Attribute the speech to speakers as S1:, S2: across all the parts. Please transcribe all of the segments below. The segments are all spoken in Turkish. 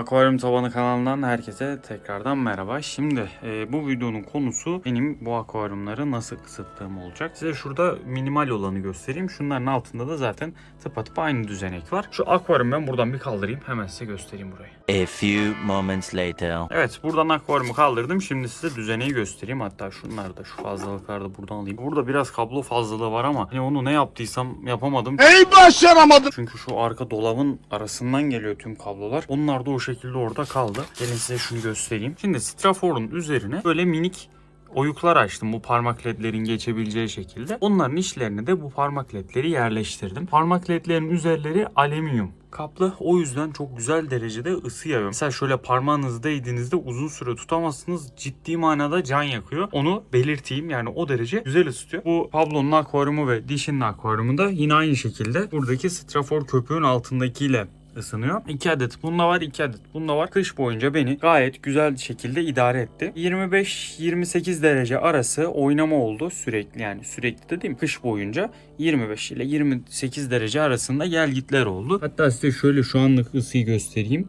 S1: Akvaryum Tabanı kanalından herkese tekrardan merhaba. Şimdi e, bu videonun konusu benim bu akvaryumları nasıl ısıttığım olacak. Size şurada minimal olanı göstereyim. Şunların altında da zaten tıpatıp aynı düzenek var. Şu akvaryumu ben buradan bir kaldırayım. Hemen size göstereyim burayı.
S2: A few moments later.
S1: Evet buradan akvaryumu kaldırdım. Şimdi size düzeneyi göstereyim. Hatta şunları da şu fazlalıkları da buradan alayım. Burada biraz kablo fazlalığı var ama hani onu ne yaptıysam yapamadım.
S3: Ey başaramadım.
S1: Çünkü şu arka dolabın arasından geliyor tüm kablolar. Onlar da o şekilde orada kaldı. Gelin size şunu göstereyim. Şimdi straforun üzerine böyle minik oyuklar açtım bu parmak ledlerin geçebileceği şekilde. Onların içlerine de bu parmak ledleri yerleştirdim. Parmak ledlerin üzerleri alüminyum kaplı. O yüzden çok güzel derecede ısı yayıyor. Mesela şöyle parmağınızı değdiğinizde uzun süre tutamazsınız. Ciddi manada can yakıyor. Onu belirteyim. Yani o derece güzel ısıtıyor. Bu Pablo'nun akvaryumu ve dişinin akvaryumu da yine aynı şekilde buradaki strafor köpüğün altındakiyle ısınıyor. 2 adet bunda var 2 adet bunda var. Kış boyunca beni gayet güzel şekilde idare etti. 25-28 derece arası oynama oldu sürekli yani sürekli de değil mi? Kış boyunca 25 ile 28 derece arasında gelgitler oldu. Hatta size şöyle şu anlık ısıyı göstereyim.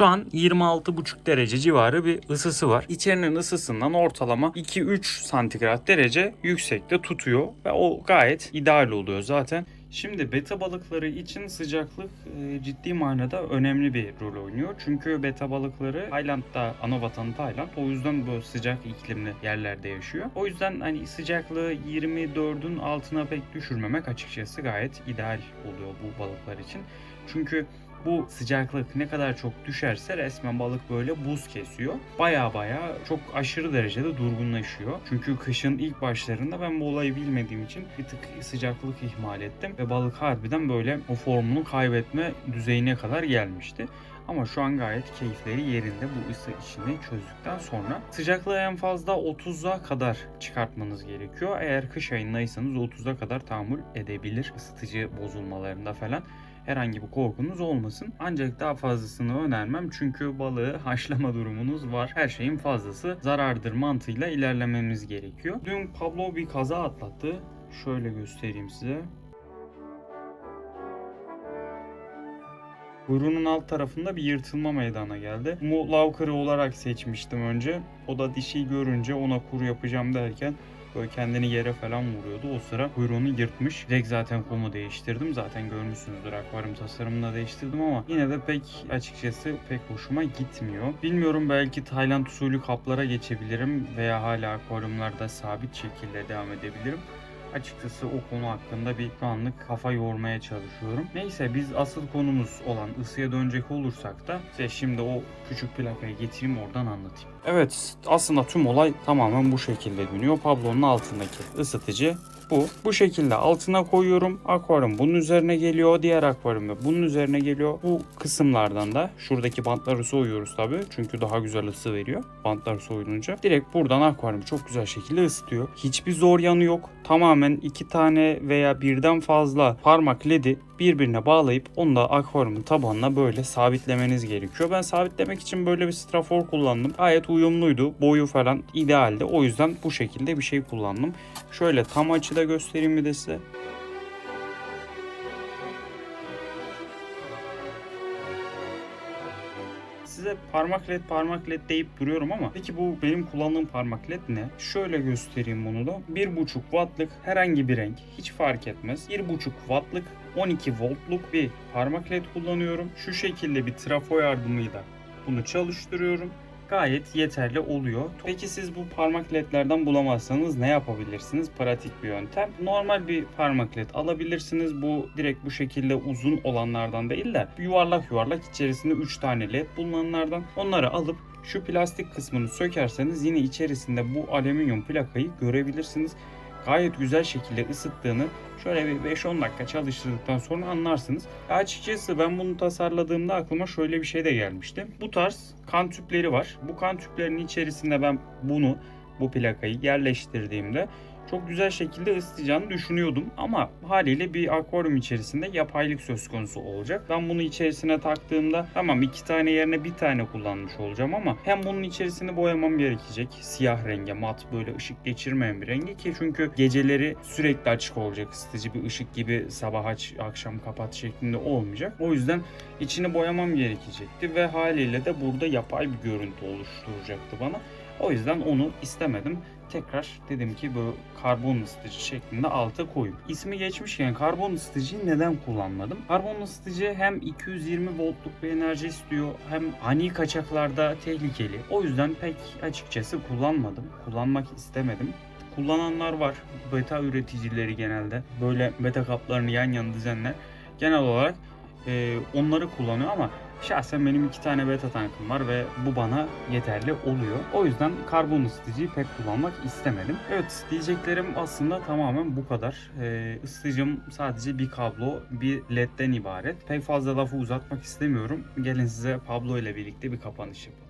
S1: Şu an 26,5 derece civarı bir ısısı var. İçerinin ısısından ortalama 2-3 santigrat derece yüksekte tutuyor ve o gayet ideal oluyor zaten. Şimdi beta balıkları için sıcaklık e, ciddi manada önemli bir rol oynuyor. Çünkü beta balıkları Tayland'da ana vatanı Tayland. O yüzden bu sıcak iklimli yerlerde yaşıyor. O yüzden hani sıcaklığı 24'ün altına pek düşürmemek açıkçası gayet ideal oluyor bu balıklar için. Çünkü bu sıcaklık ne kadar çok düşerse resmen balık böyle buz kesiyor. Baya baya çok aşırı derecede durgunlaşıyor. Çünkü kışın ilk başlarında ben bu olayı bilmediğim için bir tık sıcaklık ihmal ettim. Ve balık harbiden böyle o formunu kaybetme düzeyine kadar gelmişti. Ama şu an gayet keyifleri yerinde bu ısı işini çözdükten sonra. Sıcaklığı en fazla 30'a kadar çıkartmanız gerekiyor. Eğer kış ayındaysanız 30'a kadar tahammül edebilir ısıtıcı bozulmalarında falan herhangi bir korkunuz olmasın. Ancak daha fazlasını önermem çünkü balığı haşlama durumunuz var. Her şeyin fazlası zarardır mantığıyla ilerlememiz gerekiyor. Dün Pablo bir kaza atlattı. Şöyle göstereyim size. Kuyruğunun alt tarafında bir yırtılma meydana geldi. Mu lavkarı olarak seçmiştim önce. O da dişi görünce ona kuru yapacağım derken böyle kendini yere falan vuruyordu. O sıra kuyruğunu yırtmış. Direkt zaten kumu değiştirdim. Zaten görmüşsünüzdür akvaryum tasarımını değiştirdim ama yine de pek açıkçası pek hoşuma gitmiyor. Bilmiyorum belki Tayland usulü kaplara geçebilirim veya hala akvaryumlarda sabit şekilde devam edebilirim açıkçası o konu hakkında bir şu anlık kafa yormaya çalışıyorum. Neyse biz asıl konumuz olan ısıya dönecek olursak da size şimdi o küçük plakayı getireyim oradan anlatayım. Evet aslında tüm olay tamamen bu şekilde dönüyor. Pablo'nun altındaki ısıtıcı bu. Bu şekilde altına koyuyorum. Akvaryum bunun üzerine geliyor. Diğer akvaryum da bunun üzerine geliyor. Bu kısımlardan da şuradaki bantları soyuyoruz tabi. Çünkü daha güzel ısı veriyor. Bantlar soyulunca. Direkt buradan akvaryum çok güzel şekilde ısıtıyor. Hiçbir zor yanı yok. Tamamen iki tane veya birden fazla parmak ledi birbirine bağlayıp onu da akvaryumun tabanına böyle sabitlemeniz gerekiyor. Ben sabitlemek için böyle bir strafor kullandım. Gayet uyumluydu. Boyu falan idealdi. O yüzden bu şekilde bir şey kullandım. Şöyle tam açıda göstereyim bir de size. Size parmak led parmak led deyip duruyorum ama peki bu benim kullandığım parmak led ne? Şöyle göstereyim bunu da. 1.5 wattlık herhangi bir renk hiç fark etmez. 1.5 wattlık 12 voltluk bir parmak led kullanıyorum. Şu şekilde bir trafo yardımıyla bunu çalıştırıyorum gayet yeterli oluyor. Peki siz bu parmak ledlerden bulamazsanız ne yapabilirsiniz? Pratik bir yöntem. Normal bir parmak led alabilirsiniz. Bu direkt bu şekilde uzun olanlardan değil de yuvarlak yuvarlak içerisinde 3 tane led bulunanlardan. Onları alıp şu plastik kısmını sökerseniz yine içerisinde bu alüminyum plakayı görebilirsiniz. Gayet güzel şekilde ısıttığını şöyle bir 5-10 dakika çalıştırdıktan sonra anlarsınız. Açıkçası ben bunu tasarladığımda aklıma şöyle bir şey de gelmişti. Bu tarz kan tüpleri var. Bu kan tüplerinin içerisinde ben bunu bu plakayı yerleştirdiğimde çok güzel şekilde ısıtacağını düşünüyordum. Ama haliyle bir akvaryum içerisinde yapaylık söz konusu olacak. Ben bunu içerisine taktığımda tamam iki tane yerine bir tane kullanmış olacağım ama hem bunun içerisini boyamam gerekecek. Siyah renge mat böyle ışık geçirmeyen bir rengi ki çünkü geceleri sürekli açık olacak ısıtıcı bir ışık gibi sabah aç akşam kapat şeklinde olmayacak. O yüzden içini boyamam gerekecekti ve haliyle de burada yapay bir görüntü oluşturacaktı bana. O yüzden onu istemedim. Tekrar dedim ki bu karbon ısıtıcı şeklinde alta koyayım. İsmi geçmişken karbon ısıtıcıyı neden kullanmadım? Karbon ısıtıcı hem 220 voltluk bir enerji istiyor hem ani kaçaklarda tehlikeli. O yüzden pek açıkçası kullanmadım. Kullanmak istemedim kullananlar var. Beta üreticileri genelde böyle beta kaplarını yan yana düzenler. Genel olarak e, onları kullanıyor ama şahsen benim iki tane beta tankım var ve bu bana yeterli oluyor. O yüzden karbon ısıtıcıyı pek kullanmak istemedim. Evet diyeceklerim aslında tamamen bu kadar. E, ısıtıcım sadece bir kablo, bir ledden ibaret. Pek fazla lafı uzatmak istemiyorum. Gelin size Pablo ile birlikte bir kapanış yapalım.